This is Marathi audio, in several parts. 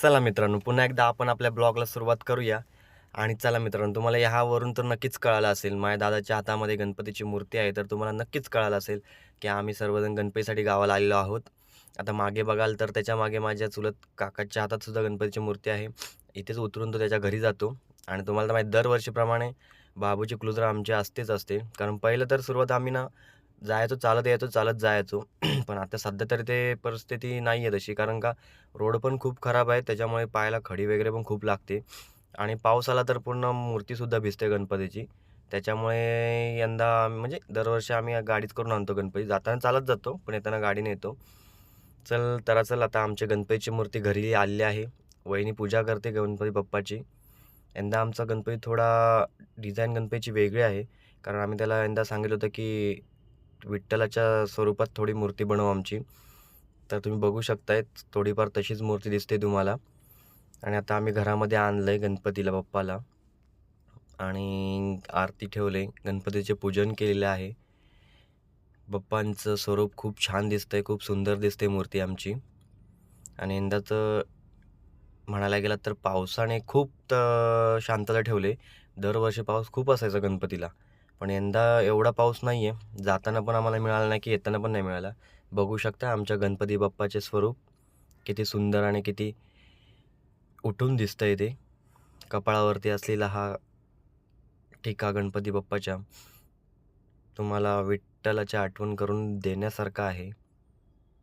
चला मित्रांनो पुन्हा एकदा आपण आपल्या ब्लॉगला सुरुवात करूया. आणि चला मित्रांनो तुम्हाला ह्यावरून तर नक्कीच कळालं असेल माझ्या दादाच्या हातामध्ये गणपतीची मूर्ती आहे तर तुम्हाला नक्कीच कळालं असेल की आम्ही सर्वजण गणपतीसाठी गावाला आलेलो आहोत. आता मागे बघाल तर त्याच्यामागे माझ्या चुलत काकाच्या हातात सुद्धा गणपतीची मूर्ती आहे. इथेच उतरून तो त्याच्या घरी जातो. आणि तुम्हाला तर माहिती दरवर्षीप्रमाणे बाबूची क्लुजर आमची असतेच असते. कारण पहिलं तर सुरुवात आम्ही ना जायचो चालत यायचो चालत जायचो. पण आता सध्या तरी ते परिस्थिती नाही आहे तशी. कारण का रोड पण खूप खराब आहे. त्याच्यामुळे पायाला खडी वगैरे पण खूप लागते. आणि पाऊस आला तर पूर्ण मूर्तीसुद्धा भिजते गणपतीची. त्याच्यामुळे यंदा म्हणजे दरवर्षी आम्ही गाडीच करून आणतो गणपती. जाताना चालत जातो पण येताना गाडीने येतो चल तर चल आता आमच्या गणपतीची मूर्ती घरी आलेली आहे. वहिनी पूजा करते गणपती बाप्पाची. यंदा आमचा गणपती थोडा डिझाईन गणपतीची वेगळी आहे. कारण आम्ही त्याला यंदा सांगितलं होतं की विठ्ठलाच्या स्वरूपात थोडी मूर्ती बनव आमची. तर तुम्ही बघू शकताय थोडीफार तशीच मूर्ती दिसते तुम्हाला. आणि आता आम्ही घरामध्ये आणलं आहे गणपतीला बाप्पाला. आणि आरती ठेवले गणपतीचे पूजन केलेले आहे. बाप्पांचं स्वरूप खूप छान दिसतंय खूप सुंदर दिसते मूर्ती आमची. आणि यंदाचं म्हणायला गेलं तर पावसाने खूप शांतता ठेवले. दरवर्षी पाऊस खूप असायचा गणपतीला. पण यंदा एवढा पाऊस नाही आहे जाताना पण आम्हाला मिळाला नाही की येताना पण नाही मिळाला. बघू शकता आमच्या गणपती बाप्पाचे स्वरूप किती सुंदर आणि किती उठून दिसतं आहे ते. कपाळावरती असलेला हा ठिका गणपती बाप्पाच्या तुम्हाला विठ्ठलाची आठवण करून देण्यासारखा आहे.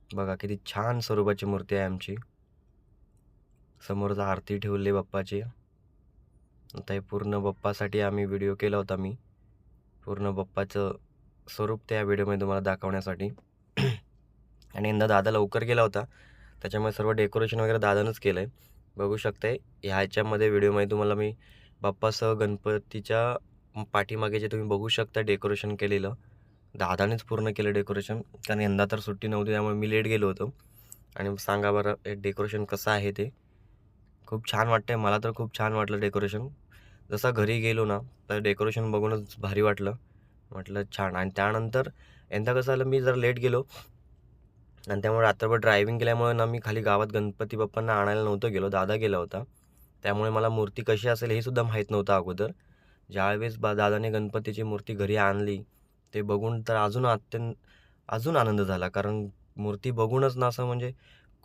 बघा किती छान स्वरूपाची मूर्ती आहे आमची. समोरचा आरती ठेवली बाप्पाची. आता हे पूर्ण बाप्पासाठी आम्ही व्हिडिओ केला होता मी. पूर्ण बाप्पाचं स्वरूप त्या व्हिडिओमध्ये तुम्हाला दाखवण्यासाठी. आणि यंदा दादा लवकर गेला होता त्याच्यामुळे सर्व डेकोरेशन वगैरे दादानंच केलं आहे बघू शकते ह्याच्यामध्ये व्हिडिओमध्ये तुम्हाला मी बाप्पासह गणपतीच्या पाठीमागे जे तुम्ही बघू शकता डेकोरेशन केलेलं. दादानेच पूर्ण केलं डेकोरेशन कारण यंदा तर सुट्टी नव्हती त्यामुळे मी लेट गेलो होतो. आणि सांगा बरं हे डेकोरेशन कसं आहे ते? खूप छान वाटतंय मला तर खूप छान वाटलं डेकोरेशन. जसा घरी गेलो ना तर डेकोरेशन बघूनच भारी वाटलं. म्हटलं छान. आणि त्यानंतर यंदा कसं झालं मी जरा लेट गेलो आणि त्यामुळे रात्रभर ड्रायव्हिंग केल्यामुळे ना मी खाली गावात गणपती बाप्पांना आणायला नव्हतं गेलो दादा गेला होता. त्यामुळे मला मूर्ती कशी असेल हे सुद्धा माहीत नव्हतं अगोदर. ज्यावेळेस बा दादाने गणपतीची मूर्ती घरी आणली ते बघून तर अजून अत्यंत अजून आनंद झाला. कारण मूर्ती बघूनच ना असं म्हणजे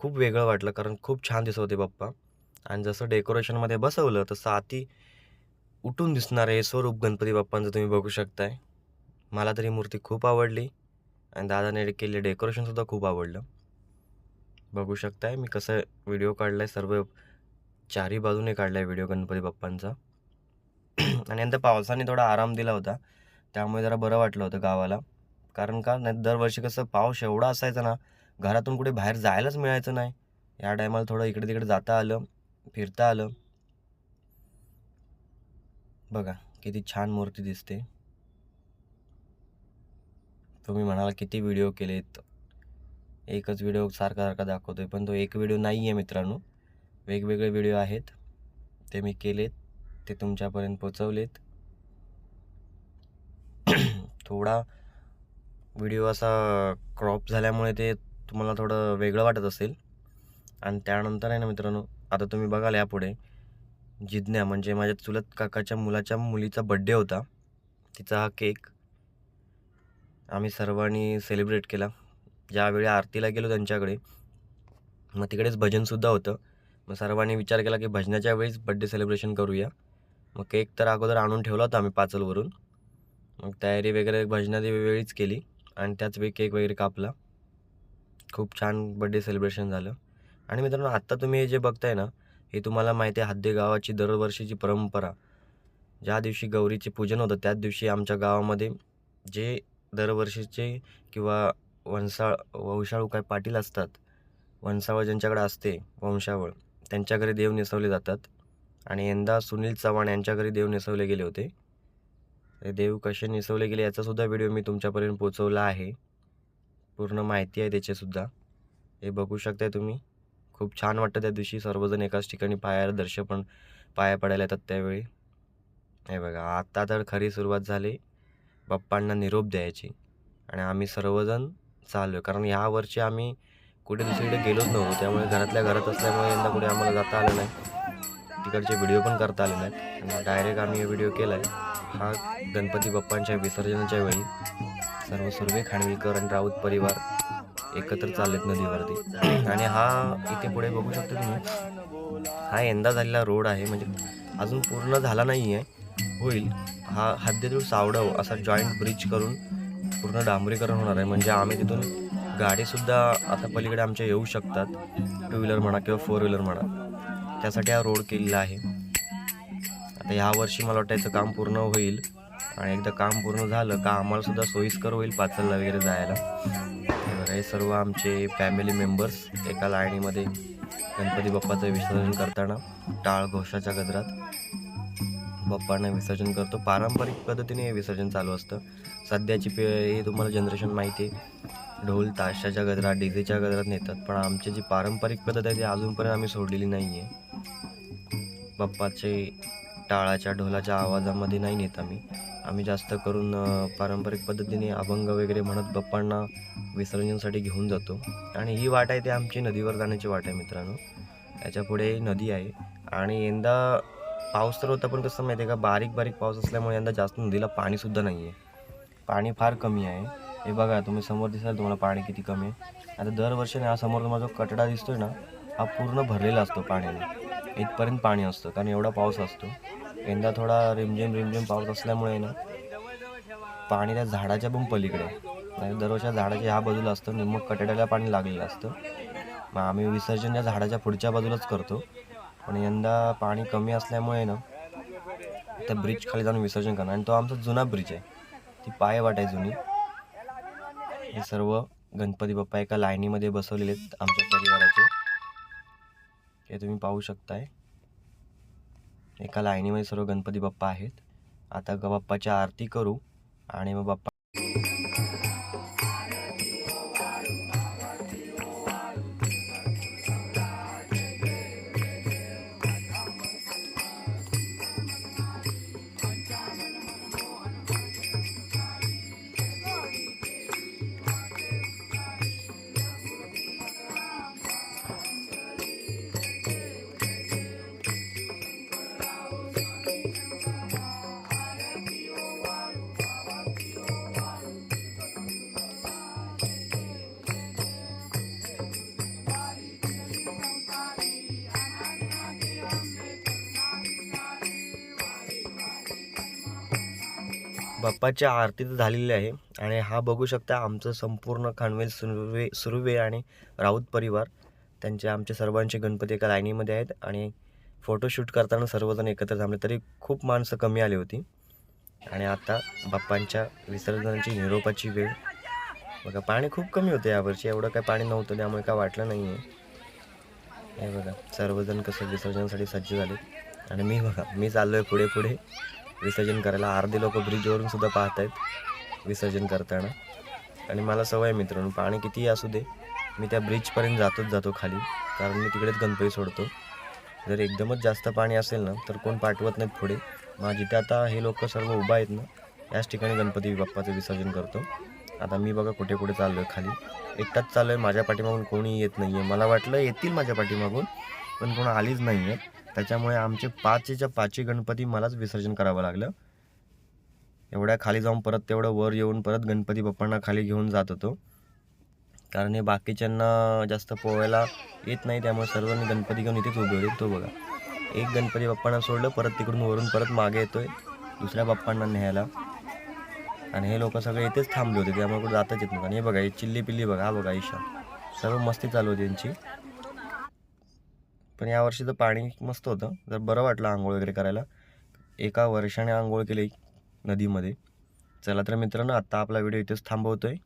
खूप वेगळं वाटलं. कारण खूप छान दिसत होते बाप्पा. आणि जसं डेकोरेशनमध्ये बसवलं तसं आती उठून दिसणार आहे स्वरूप गणपती बाप्पांचं तुम्ही बघू शकताय. मला तरी मूर्ती खूप आवडली आणि दादाने केले डेकोरेशनसुद्धा खूप आवडलं. बघू शकताय मी कसं व्हिडिओ काढला आहे सर्व चारही बाजूने काढला आहे व्हिडिओ गणपती बाप्पांचा. आणि नंतर पावसाने थोडा आराम दिला होता त्यामुळे जरा बरं वाटलं होतं गावाला. कारण का नाही दरवर्षी कसं पाऊस एवढा असायचा ना घरातून कुठे बाहेर जायलाच मिळायचं नाही. या टायमाला थोडं इकडे तिकडे जाता आलं फिरता आलं. बघा किती छान मूर्ती दिसते. तुम्ही म्हणाला किती व्हिडिओ केलेत. एकच व्हिडिओ सारखा सारखा दाखवतोय पण तो एक व्हिडिओ नाही आहे मित्रांनो. वेगवेगळे व्हिडिओ आहेत. ते मी केलेत ते तुमच्यापर्यंत पोचवलेत थोडा व्हिडिओ असा क्रॉप झाल्यामुळे ते तुम्हाला थोडं वेगळं वाटत असेल. आणि त्यानंतर आहे ना मित्रांनो आता तुम्ही बघाल यापुढे जिज्ञा म्हणजे माझ्या चुलत काकाच्या मुलाच्या मुलीचा बड्डे होता. तिचा हा केक आम्ही सर्वांनी सेलिब्रेट केला. ज्यावेळी आरतीला गेलो त्यांच्याकडे मग तिकडेच भजनसुद्धा होतं. मग सर्वांनी विचार केला की भजनाच्या वेळीच बड्डे सेलिब्रेशन करूया. मग केक तर अगोदर आणून ठेवला होता आम्ही पाचलवरून मग तयारी वगैरे भजनाची वेळीच केली आणि त्याच वेळी केक वगैरे कापला. खूप छान बड्डे सेलिब्रेशन झालं. आणि मित्रांनो आत्ता तुम्ही हे जे बघताय ना हे तुम्हाला माहिती आहे हद्दे गावाची दरवर्षीची परंपरा. ज्या दिवशी गौरीचे पूजन होतं त्याच दिवशी आमच्या गावामध्ये जे दरवर्षीचे किंवा वंसाळ वंशाळू काय पाटील असतात वंशावळ ज्यांच्याकडे असते वंशावळ त्यांच्या घरी देव नेसवले जातात. आणि यंदा सुनील चव्हाण यांच्या घरी देव नेसवले गेले होते. देव कसे नेसवले गेले याचासुद्धा व्हिडिओ मी तुमच्यापर्यंत पोचवला आहे. पूर्ण माहिती आहे त्याचीसुद्धा. हे बघू शकताय तुम्ही. खूप छान वाटतं त्या दिवशी. सर्वजण एकाच ठिकाणी पायाला पण पाया पडायला येतात त्यावेळी. हे बघा आत्ता तर खरी सुरुवात झाली बाप्पांना निरोप द्यायची आणि आम्ही सर्वजण चाललो आहे कारण ह्या वर्षी आम्ही कुठे दुसरीकडे गेलोच नव्हतो. त्यामुळे घरातल्या घरात असल्यामुळे यंदा कुठे आम्हाला जाता आलं नाही. तिकडचे व्हिडिओ पण करता आले नाहीत. आणि डायरेक्ट आम्ही हे व्हिडिओ केला आहे हा गणपती बाप्पांच्या विसर्जनाच्या वेळी. सर्व सुर्वे खानविलकर आणि राऊत परिवार. एकत्र चाललेत नदीवरती. आणि हा इथे पुढे बघू शकता तुम्ही. हा यंदा झालेला रोड आहे म्हणजे अजून पूर्ण झाला नाही आहे होईल. हा हद्देतूर सावडव असा जॉईंट ब्रिज करून पूर्ण डांबरीकरण होणार आहे. म्हणजे आम्ही तिथून गाडीसुद्धा आता पलीकडे आमच्या येऊ शकतात. टू व्हीलर म्हणा किंवा फोर व्हीलर म्हणा. त्यासाठी हा रोड केलेला आहे. आता ह्या वर्षी मला वाटतं याचं काम पूर्ण होईल. आणि एकदा काम पूर्ण झालं का आम्हाला सुद्धा सोयीस्कर होईल पाचलला वगैरे जायला. हे सर्व आमचे फॅमिली मेंबर्स एका लाईनीमध्ये गणपती बाप्पाचं विसर्जन करताना टाळ घोषाच्या गजरात बाप्पांना विसर्जन करतो. पारंपरिक पद्धतीने हे विसर्जन चालू असतं. सध्याची पे हे तुम्हाला जनरेशन माहिती आहे. ढोल ताशाच्या गजरात डीजेच्या गजरात नेतात. पण आमची जी पारंपरिक पद्धत आहे ती अजूनपर्यंत आम्ही सोडलेली नाही आहे बाप्पाचे टाळाच्या ढोलाच्या आवाजामध्ये नाही नेत आम्ही. आम्ही जास्त करून पारंपरिक पद्धतीने अभंग वगैरे म्हणत बाप्पांना विसर्जनासाठी घेऊन जातो. आणि ही वाट आहे ती आमची नदीवर जाण्याची वाट आहे मित्रांनो. याच्यापुढे नदी आहे. आणि यंदा पाऊस तर होता पण कसं माहिती आहे का बारीक बारीक पाऊस असल्यामुळे यंदा जास्त नदीला पाणीसुद्धा नाही आहे पाणी फार कमी आहे. हे बघा तुम्ही समोर दिसाल तुम्हाला पाणी किती कमी आहे. आता दरवर्षी हा समोर तुम्हाला जो कटडा दिसतोय ना हा पूर्ण भरलेला असतो पाण्याने. इथपर्यंत पाणी असतं कारण एवढा पाऊस असतो. यंदा थोडा रिमझिम रिमझिम पाऊस असल्यामुळे ना पाणी त्या झाडाच्या पण पलीकडे आहे. म्हणजे दरवर्षी झाडाच्या ह्या बाजूला असतं आणि मग कटड्याला पाणी लागलेलं असतं. मग आम्ही विसर्जन या झाडाच्या पुढच्या बाजूलाच करतो. पण यंदा पाणी कमी असल्यामुळे ना त्या ब्रिज खाली जाऊन विसर्जन करणार. आणि तो आमचा जुना ब्रिज आहे. ती पाय वाट आहे जुनी. हे सर्व गणपती बाप्पा एका लाईनीमध्ये बसवलेले आहेत आमच्या परिवाराचे. हे तुम्ही पाहू शकताय. एका लाईनीमध्ये सर्व गणपती बाप्पा आहेत. आता ग बाप्पाची आरती करू आणि मग बाप्पा बाप्पाच्या आरती तर झालेली आहे. आणि हा बघू शकता आमचं संपूर्ण खानवेल सुर्वे सुर्वे आणि राऊत परिवार. त्यांचे आमचे सर्वांचे गणपती एका लाईनीमध्ये आहेत. आणि फोटोशूट करताना सर्वजण एकत्र थांबले तरी खूप माणसं कमी आली होती. आणि आता बाप्पांच्या विसर्जनाची निरोपाची वेळ. बघा पाणी खूप कमी होतं यावर्षी एवढं काय पाणी नव्हतं त्यामुळे काय वाटलं नाही आहे हे बघा सर्वजण कसं विसर्जनासाठी सज्ज झाले. आणि मी बघा मी चाललो आहे पुढे पुढे विसर्जन करायला अर्धे लोक ब्रिजवरून सुद्धा पाहत आहेत विसर्जन करताना. आणि मला सवय मित्रांनो पाणी कितीही असू दे मी त्या ब्रिजपर्यंत जातोच जातो खाली कारण मी तिकडेच गणपती सोडतो. जर एकदमच जास्त पाणी असेल ना तर कोण पाठवत नाहीत पुढे. मग जिथे आता हे लोक सर्व उभा आहेत ना याच ठिकाणी गणपती बाप्पाचं विसर्जन करतो. आता मी बघा कुठे कुठे चाललो आहे खाली. एकटाच चाललो आहे माझ्या पाठीमागून कोणी येत नाही आहे मला वाटलं येतील माझ्या पाठीमागून पण कोण आलीच नाही आहे त्याच्यामुळे आमचे पाचच्या पाचही गणपती मलाच विसर्जन करावं लागलं. एवढ्या खाली जाऊन परत तेवढं वर येऊन परत गणपती बाप्पांना खाली घेऊन जात होतो. कारण हे बाकीच्यांना जास्त पोहायला येत नाही त्यामुळे सर्वांनी गणपती घेऊन इथेच उभे होते. तो बघा. एक गणपती बाप्पांना सोडलं परत तिकडून वरून परत मागे येतोय दुसऱ्या बाप्पांना न्यायला. आणि हे लोक सगळे इथेच थांबले होते त्यामुळे कुठे जाताच येत नव्हतं. आणि हे बघा हे चिल्ली पिल्ली बघा हा बघा ईशा. सर्व मस्ती चालू होती त्यांची पण यावर्षी तर पाणी मस्त होतं. जर बरं वाटलं आंघोळ वगैरे करायला. एका वर्षाने आंघोळ केली नदीमध्ये. चला तर मित्रांनो आत्ता आपला व्हिडिओ इथेच थांबवतो आहे